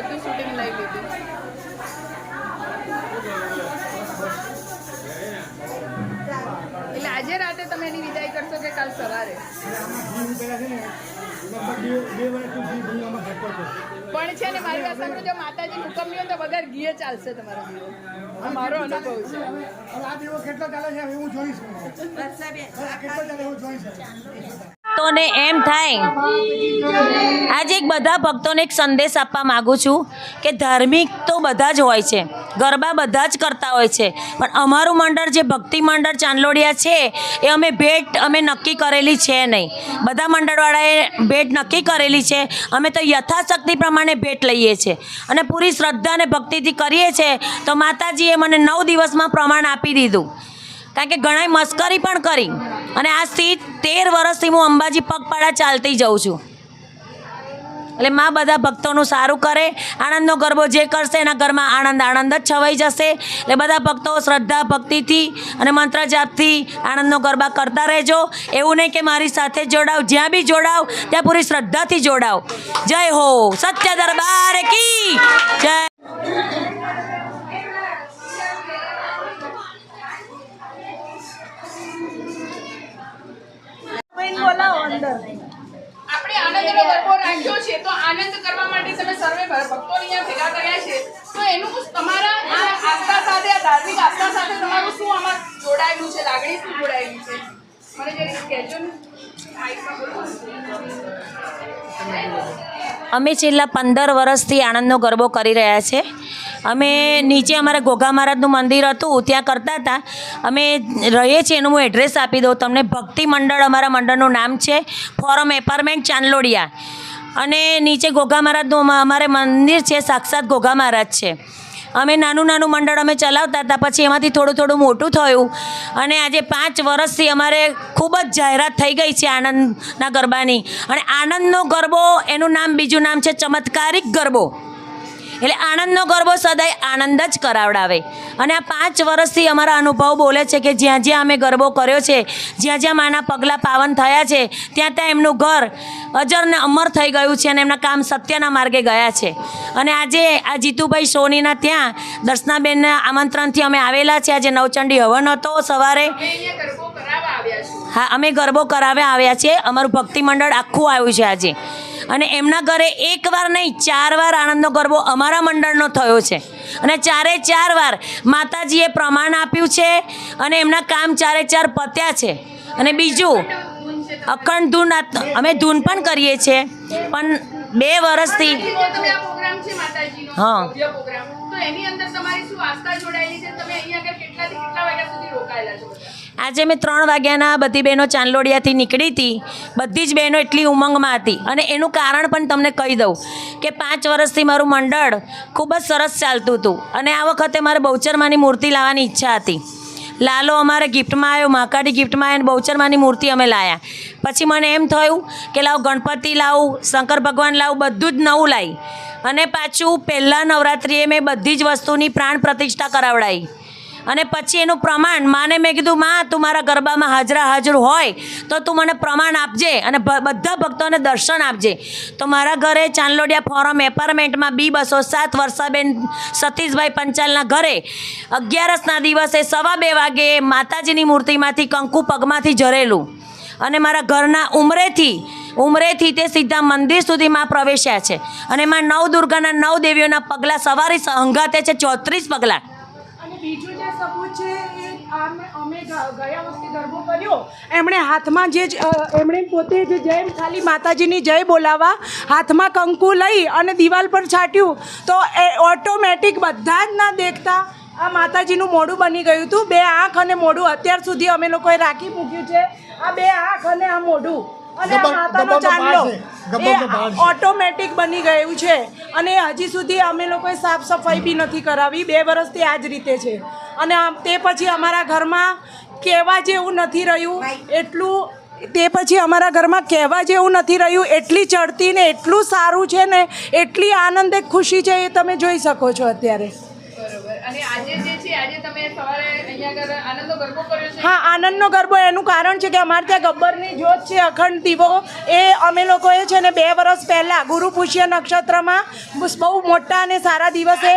બધું શૂટિંગ લઈ લીધું. એટલે આજે રાતે તમે એની વિદાય કરશો કે કાલ સવારે? પણ છે ને મારી પાસે જો માતાજી હુકમ નહીં તો વગર ઘીએ ચાલશે તમારો દીવો. આ મારો અનુભવ છે. આ દીવો કેટલો ચાલે છે હું જોઈશ. કેટલો ચાલે હું જોઈશ. ભક્તોને એમ થાય. આજે એક બધા ભક્તોને એક સંદેશ આપવા માગું છું કે ધાર્મિક તો બધા જ હોય છે, ગરબા બધા જ કરતા હોય છે, પણ અમારું મંડળ જે ભક્તિ મંડળ ચાંદલોડિયા છે, એ અમે ભેટ અમે નક્કી કરેલી છે નહીં. બધા મંડળવાળાએ ભેટ નક્કી કરેલી છે, અમે તો યથાશક્તિ પ્રમાણે ભેટ લઈએ છીએ અને પૂરી શ્રદ્ધા અને ભક્તિથી કરીએ છીએ, તો માતાજીએ મને નવ દિવસમાં પ્રમાણ આપી દીધું. કારણ કે ઘણાએ મસ્કરી પણ કરી. અને આજથી તેર વર્ષથી હું અંબાજી પગપાળા ચાલતી જાઉં છું. એટલે માં બધા ભક્તોનું સારું કરે, આનંદનો ગરબો જે કરશે એના ઘરમાં આનંદ આનંદ જ છવાઈ જશે. એટલે બધા ભક્તો શ્રદ્ધા ભક્તિથી અને મંત્ર જાપથી આનંદનો ગરબા કરતા રહેજો. એવું નહીં કે મારી સાથે જોડાવ, જ્યાં બી જોડાવ, ત્યાં પૂરી શ્રદ્ધાથી જોડાવ. જય હો, સત્ય દરબાર કી જય. આપણે આનંદનો ગરબો રાખ્યો છે તો આનંદ કરવા માટે તમે સર્વે ભક્તો અહીંયા ભેગા કર્યા છે. તો એનું તમારા આ આસ્થા સાથે આ ધાર્મિક આસ્થા સાથે તમારું શું આમાં જોડાયેલું છે લાગણી શું જોડાયેલી છે? મને જરી કહેજો ને. અમે છેલ્લા પંદર વર્ષથી આણંદનો ગરબો કરી રહ્યા છે. અમે નીચે અમારા ઘોઘા મહારાજનું મંદિર હતું, ત્યાં કરતા હતા. અમે રહીએ છીએ, એનું હું એડ્રેસ આપી દઉં તમને. ભક્તિ મંડળ અમારા મંડળનું નામ છે ફોરમ એપાર્ટમેન્ટ ચાંદલોડિયા. અને નીચે ઘોઘા મહારાજનું અમારે મંદિર છે, સાક્ષાત ઘોઘા મહારાજ છે. અમે નાનું નાનું મંડળ અમે ચલાવતા હતા, પછી એમાંથી થોડું થોડું મોટું થયું. અને આજે પાંચ વર્ષથી અમારે ખૂબ જ જાહેરાત થઈ ગઈ છે આનંદના ગરબાની. અને આનંદનો ગરબો, એનું નામ બીજું નામ છે ચમત્કારિક ગરબો. એટલે આનંદનો ગરબો સદાય આનંદ જ કરાવડાવે. અને આ પાંચ વર્ષથી અમારા અનુભવ બોલે છે કે જ્યાં જ્યાં અમે ગરબો કર્યો છે જ્યાં જ્યાં માના પગલાં પાવન થયા છે ત્યાં ત્યાં એમનું ઘર અજર ને અમર થઈ ગયું છે અને એમના કામ સત્યના માર્ગે ગયા છે. અને આજે આ જીતુભાઈ સોનીના ત્યાં દર્શનાબેનના આમંત્રણથી અમે આવેલા છે આજે નવચંડી હવન હતો સવારે. હા અમે ગરબો કરાવ્યા આવ્યા છીએ. અમારું ભક્તિ મંડળ આખું આવ્યું છે આજે. અને એમના ઘરે એક વાર નહીં ચાર વાર આનંદનો ગરબો અમારા મંડળનો થયો છે. અને ચારે ચાર વાર માતાજીએ પ્રમાણ આપ્યું છે અને એમના કામ ચારે ચાર પત્યા છે. અને બીજું અખંડ ધૂન અમે ધૂન પણ કરીએ છીએ. પણ બે વર્ષથી હા. આજે મેં ત્રણ વાગ્યાના બધી બહેનો ચાંદલોડિયાથી નીકળી હતી. બધી જ બહેનો એટલી ઉમંગમાં હતી. અને એનું કારણ પણ તમને કહી દઉં કે પાંચ વર્ષથી મારું મંડળ ખૂબ જ સરસ ચાલતું હતું. અને આ વખતે મારે બહુચરમાની મૂર્તિ લાવવાની ઈચ્છા હતી. લાલો અમારે ગિફ્ટમાં આવ્યો, મહાકાળી ગિફ્ટમાં આવ્યો બહુચરમાની મૂર્તિ અમે લાવ્યા પછી મને એમ થયું કે લાવ ગણપતિ લાવું, શંકર ભગવાન લાવું, બધું જ નવું લાવી. અને પાછું પહેલાં નવરાત્રિએ મેં બધી જ વસ્તુની પ્રાણ પ્રતિષ્ઠા કરાવડાવી. અને પછી એનું પ્રમાણ, માને મેં કીધું, માં, તું મારા ગરબામાં હાજરા હાજર હોય, તો તું મને પ્રમાણ આપજે અને બધા ભક્તોને દર્શન આપજે. તો મારા ઘરે ચાંદલોડિયા ફોરમ એપાર્ટમેન્ટમાં બી બસો સાત વર્ષાબેન સતીશભાઈ પંચાલના ઘરે અગિયારસના દિવસે સવા બે વાગે માતાજીની મૂર્તિમાંથી કંકુ પગમાંથી જરેલું અને મારા ઘરના ઉમરેથી ઉમરેથી તે સીધા મંદિર સુધીમાં પ્રવેશ્યા છે. અને એમાં નવ દુર્ગાના નવ દેવીઓના પગલાં સવારી હંગાતે છે ચોત્રીસ પગલાં. બીજું જે સબૂત છે એ અમે ગયા વખતે ગરબો કર્યો. એમણે હાથમાં જે એમણે પોતે જે જય ખાલી માતાજીની જય બોલાવા હાથમાં કંકુ લઈ અને દિવાલ પર છાંટ્યું. તો એ ઓટોમેટિક બધા જ ના દેખતા આ માતાજીનું મોઢું બની ગયું હતું. બે આંખ અને મોઢું અત્યાર સુધી અમે લોકોએ રાખી મૂક્યું છે. આ બે આંખ અને આ મોઢું. અને ગબ્બરનો ચાંદલો. એ ઓટોમેટિક બની ગયું છે. અને હજી સુધી અમે લોકોએ સાફ સફાઈ બી નથી કરાવી. બે વર્ષથી આ જ રીતે છે. અને આમ તે પછી અમારા ઘરમાં કહેવા જેવું નથી રહ્યું. એટલું તે પછી અમારા ઘરમાં કહેવા જેવું નથી રહ્યું. એટલી ચડતી ને એટલું સારું છે ને એટલી આનંદ એક ખુશી છે એ તમે જોઈ શકો છો અત્યારે. બરોબર. અને આજે જે છે. છે આજે તમે સવારે અહીંયા આગળ આનંદનો ગરબો હા આનંદનો ગરબો એનું કારણ છે કે અમારે ત્યાં ગબ્બરની જ્યોત છે અખંડ દીવો. એ અમે લોકોએ છે ને બે વર્ષ પહેલાં ગુરુ પુષ્ય નક્ષત્રમાં બહુ મોટા અને સારા દિવસે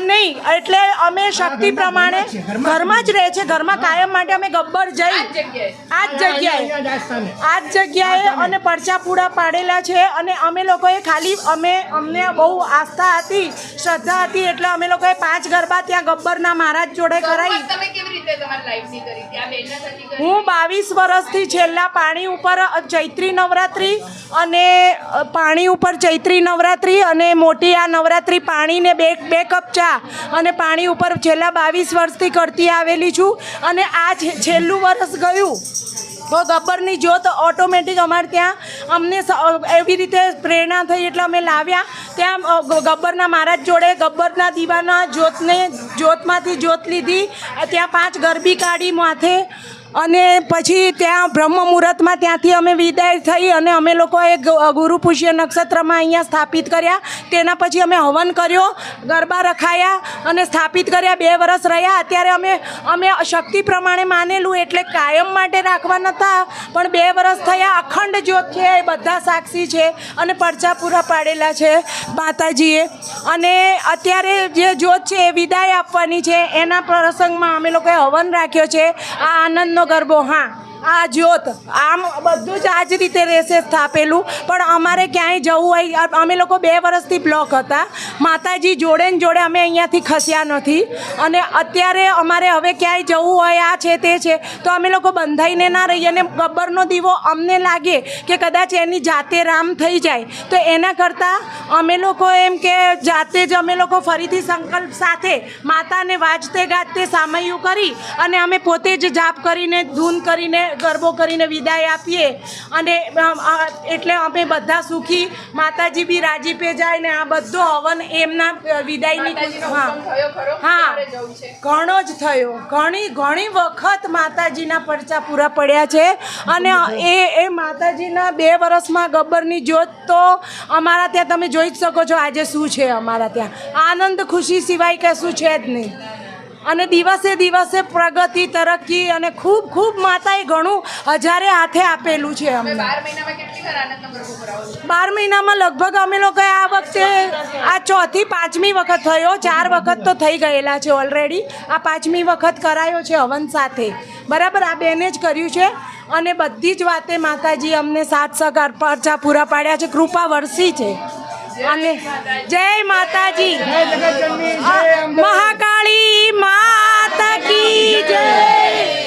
નહીં એટલે અમે શક્તિ પ્રમાણે ઘરમાં જ રહે છે ઘરમાં કાયમ માટે અમે ગબ્બર જઈ. આ જ જગ્યાએ. આ આ જ જગ્યાએ અને પરચા પૂડા પાડેલા છે અને અમે લોકોએ ખાલી અમે અમને બહુ આસ્થા હતી શ્રદ્ધા હતી એટલે અમે લોકોએ પાંચ ગરબા ત્યાં ગબ્બરના મહારાજ જોડે કરાવી આ હું બાવીસ વર્ષથી છેલ્લા પાણી ઉપર ચૈત્રી નવરાત્રિ અને પાણી ઉપર ચૈત્રી નવરાત્રિ અને મોટી આ નવરાત્રિ પાણીને બે બે કપ ચા અને પાણી ઉપર છેલ્લા બાવીસ વર્ષથી કરતી આવેલી છું. અને આ છેલ્લું વર્ષ ગયું. તો ગબ્બરની જ્યોત ઓટોમેટિક અમારે ત્યાં અમને એવી રીતે પ્રેરણા થઈ એટલે અમે લાવ્યા. ત્યાં ગબ્બરના મહારાજ જોડે ગબ્બરના દીવાના જ્યોતને જ્યોતમાંથી જ્યોત લીધી. ત્યાં પાંચ ગરબી કાઢી માથે અને પછી ત્યાં બ્રહ્મ મુહૂર્તમાં ત્યાંથી અમે વિદાય થઈ અને અમે લોકોએ એક પુષ્ય નક્ષત્રમાં અહીંયા સ્થાપિત કર્યા. તેના પછી અમે હવન કર્યો, ગરબા રખાયા અને સ્થાપિત કર્યા. બે વર્ષ રહ્યા. અત્યારે અમે અમે શક્તિ પ્રમાણે માનેલું એટલે કાયમ માટે રાખવા નહોતા પણ બે વર્ષ થયા. અખંડ જ્યોત છે, એ બધા સાક્ષી છે અને પરચા પૂરા પાડેલા છે માતાજીએ. અને અત્યારે જે જ્યોત છે, એ વિદાય આપવાની છે. એના પ્રસંગમાં અમે લોકોએ હવન રાખ્યો છે. આ આનંદનો ગરબો હા આ જ્યોત, આમ બધું જ આ જ રીતે રહેશે સ્થાપેલું. પણ અમારે ક્યાંય જવું હોય અમે લોકો બે વર્ષથી બ્લોક હતા. માતાજી જોડે ને જોડે અમે અહીંયાથી ખસ્યા નથી. અને અત્યારે અમારે હવે ક્યાંય જવું હોય, આ છે તે છે, તો અમે લોકો બંધાઈને ના રહીએ. અને ગબ્બરનો દીવો અમને લાગે કે કદાચ એની જાતે રામ થઈ જાય. તો એના કરતાં અમે લોકો એમ કે જાતે જ અમે લોકો ફરીથી સંકલ્પ સાથે માતાને વાજતે ગાજતે સામયું કરી અને અમે પોતે જ જાપ કરીને, ધૂન કરીને ગરબો કરીને વિદાય આપીએ. અને એટલે અમે બધા સુખી. માતાજી બી રાજીપે જાય ને આ બધો હવન એમના વિદાયની હા. હા. ઘણો જ થયો. ઘણી ઘણી વખત માતાજીના પરચા પૂરા પડ્યા છે. અને એ એ માતાજીના બે વર્ષમાં ગબ્બરની જ્યોત તો અમારા ત્યાં તમે જોઈ જ શકો છો આજે શું છે અમારા ત્યાં. આનંદ ખુશી સિવાય કશું છે જ નહીં. અને દિવસે દિવસે પ્રગતિ તરક્કી અને ખૂબ ખૂબ માતાએ ઘણું હજારે હાથે આપેલું છે અમે અમને બાર મહિનામાં લગભગ અમે લોકોએ આ વખતે આ ચોથી પાંચમી વખત થયો ચાર વખત તો થઈ ગયેલા છે ઓલરેડી આ પાંચમી વખત કરાયો છે હવન સાથે બરાબર આ બેને જ કર્યું છે અને બધી જ વાતે માતાજી અમને સાથ સહકાર પરચા પૂરા પાડ્યા છે કૃપા વરસી છે અને જય માતાજી. મહાકાળી માતા કી જય.